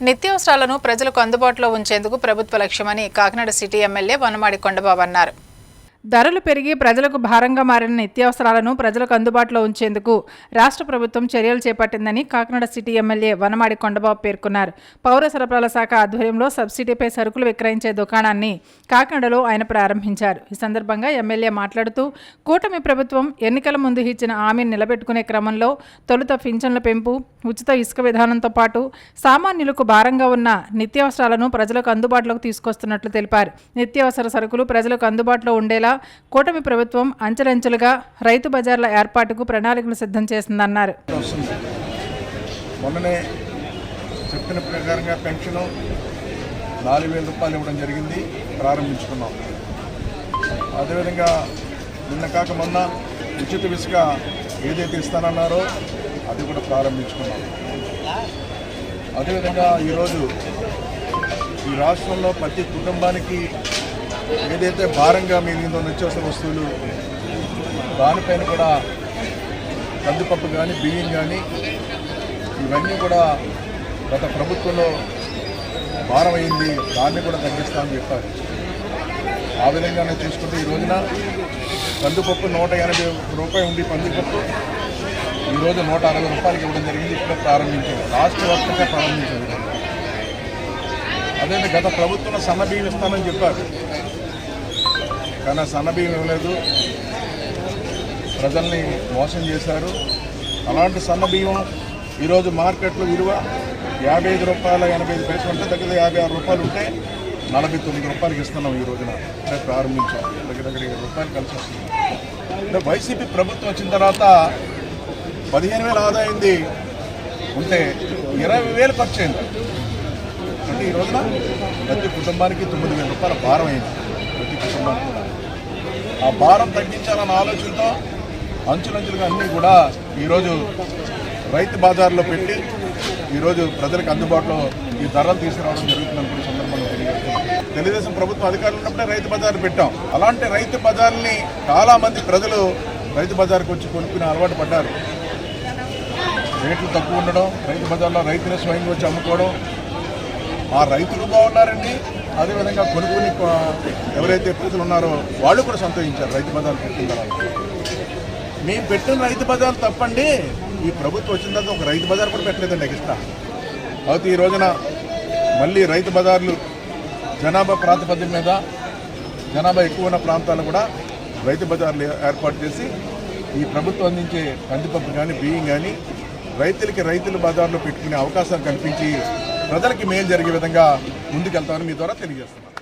నిత్యావసరాలను ప్రజలకు అందుబాటులో ఉంచేందుకు ప్రభుత్వ లక్ష్యమని కాకినాడ సిటీ ఎమ్మెల్యే వనమాడి కొండబాబు అన్నారు. ధరలు పెరిగి ప్రజలకు భారంగా మారిన నిత్యావసరాలను ప్రజలకు అందుబాటులో ఉంచేందుకు రాష్ట్ర ప్రభుత్వం చర్యలు చేపట్టిందని కాకినాడ సిటీ ఎమ్మెల్యే వనమాడి కొండబాబు పేర్కొన్నారు. పౌర సరఫరాల శాఖ ఆధ్వర్యంలో సబ్సిడీపై సరుకులు విక్రయించే దుకాణాన్ని కాకినాడలో ఆయన ప్రారంభించారు. ఈ సందర్భంగా ఎమ్మెల్యే మాట్లాడుతూ కూటమి ప్రభుత్వం ఎన్నికల ముందు ఇచ్చిన హామీని నిలబెట్టుకునే క్రమంలో తొలుత పింఛన్ల పెంపు ఉచిత ఇసుక విధానంతో పాటు సామాన్యులకు భారంగా ఉన్న నిత్యావసరాలను ప్రజలకు అందుబాటులోకి తీసుకొస్తున్నట్లు తెలిపారు. నిత్యావసర సరుకులు ప్రజలకు అందుబాటులో ఉండేలా కూటమి ప్రభుత్వం అంచెలంచెలుగా రైతు బజార్ల ఏర్పాటుకు ప్రణాళికలు సిద్ధం చేసిందన్నారు. మొన్ననే చెప్పిన ప్రకారంగా పెన్షన్ నాలుగు వేల రూపాయలు ఇవ్వడం జరిగింది ప్రారంభించుకున్నాం. అదేవిధంగా నిన్న కాక మొన్న ఉచిత విసుక ఏదైతే ఇస్తానన్నారో అది కూడా ప్రారంభించుకున్నాం. అదేవిధంగా ఈరోజు ఈ రాష్ట్రంలో ప్రతి కుటుంబానికి ఏదైతే భారంగా మిగిలిందో నిత్యావసర వస్తువులు దానిపైన కూడా కందిపప్పు కానీ బియ్యం కానీ ఇవన్నీ కూడా గత ప్రభుత్వంలో భారమైంది దాన్ని కూడా తగ్గిస్తామని చెప్పారు. ఆ విధంగానే చూసుకుంటే ఈ రోజున కందిపప్పు నూట ఎనభై రూపాయలు ఉండి కందిపప్పు ఈరోజు నూట అరవై రూపాయలకి ఇవ్వడం జరిగింది. ఇప్పుడే ప్రారంభించారు. రాష్ట్ర వ్యాప్తంగా ప్రారంభించారు. అదే గత ప్రభుత్వం సన్న బియ్యం చెప్పారు. కానీ ఆ ఇవ్వలేదు. ప్రజల్ని మోసం చేశారు. అలాంటి సన్నబియ్యం ఈరోజు మార్కెట్లో విలువ యాభై ఐదు రూపాయల ఎనభై ఐదు పైసలు ఉంటే దగ్గర యాభై ఆరు రూపాయలు ఉంటే నలభై తొమ్మిది రూపాయలకి ఇస్తున్నాం ఈ రోజున. అంటే ప్రారంభించాం. దగ్గర దగ్గర ఏడు రూపాయలు కలిసి వస్తుంది అంటే వైసీపీ ప్రభుత్వం వచ్చిన తర్వాత పదిహేను వేల ఆదాయింది ఉంటే ఇరవై వేలు ఖర్చు అయింది. అంటే ఈ రోజున ప్రతి కుటుంబానికి తొమ్మిది వేల రూపాయల భారం అయింది. ప్రతి కుటుంబానికి. కూడా ఆ భారం తగ్గించాలన్న ఆలోచనతో అంచులంచులుగా అన్నీ కూడా ఈరోజు రైతు బజార్లో పెట్టి ఈరోజు ప్రజలకు అందుబాటులో ఈ ధరలు తీసుకురావడం జరుగుతుందని సందర్భంలో సందర్భంగా తెలియజేస్తున్నాం. తెలుగుదేశం ప్రభుత్వం అధికారులు ఉన్నప్పుడే రైతు బజార్ పెట్టాం. అలాంటి రైతు బజార్ని చాలామంది ప్రజలు రైతు బజార్కి వచ్చి కొనుక్కునే అలవాటు పడ్డారు. రేట్లు తక్కువ ఉండడం రైతు బజార్లో రైతులే స్వయంగా వచ్చి అమ్ముకోవడం ఆ రైతులు బాగున్నారండి. అదేవిధంగా కొనుక్కుని ఎవరైతే ప్రజలు ఉన్నారో వాళ్ళు కూడా సంతోషించారు రైతు బజార్ పెట్టిన తర్వాత. మేము పెట్టిన రైతు బజార్ తప్పండి. ఈ ప్రభుత్వం వచ్చిన తర్వాత ఒక రైతు బజార్ కూడా పెట్టలేదండి ఎక్స్ట్రా. అయితే ఈ రోజున మళ్ళీ రైతు బజార్లు జనాభా ప్రాతిపద్యం మీద జనాభా ఎక్కువ ఉన్న ప్రాంతాలు కూడా రైతు బజార్లు ఏర్పాటు చేసి ఈ ప్రభుత్వం అందించే కందిపప్పు కానీ బియ్యం కానీ రైతులకి రైతుల బజార్లో పెట్టుకునే అవకాశం కల్పించి ప్రజలకి మేలు జరిగే విధంగా ముందుకెళ్తామని మీ ద్వారా తెలియజేస్తున్నాను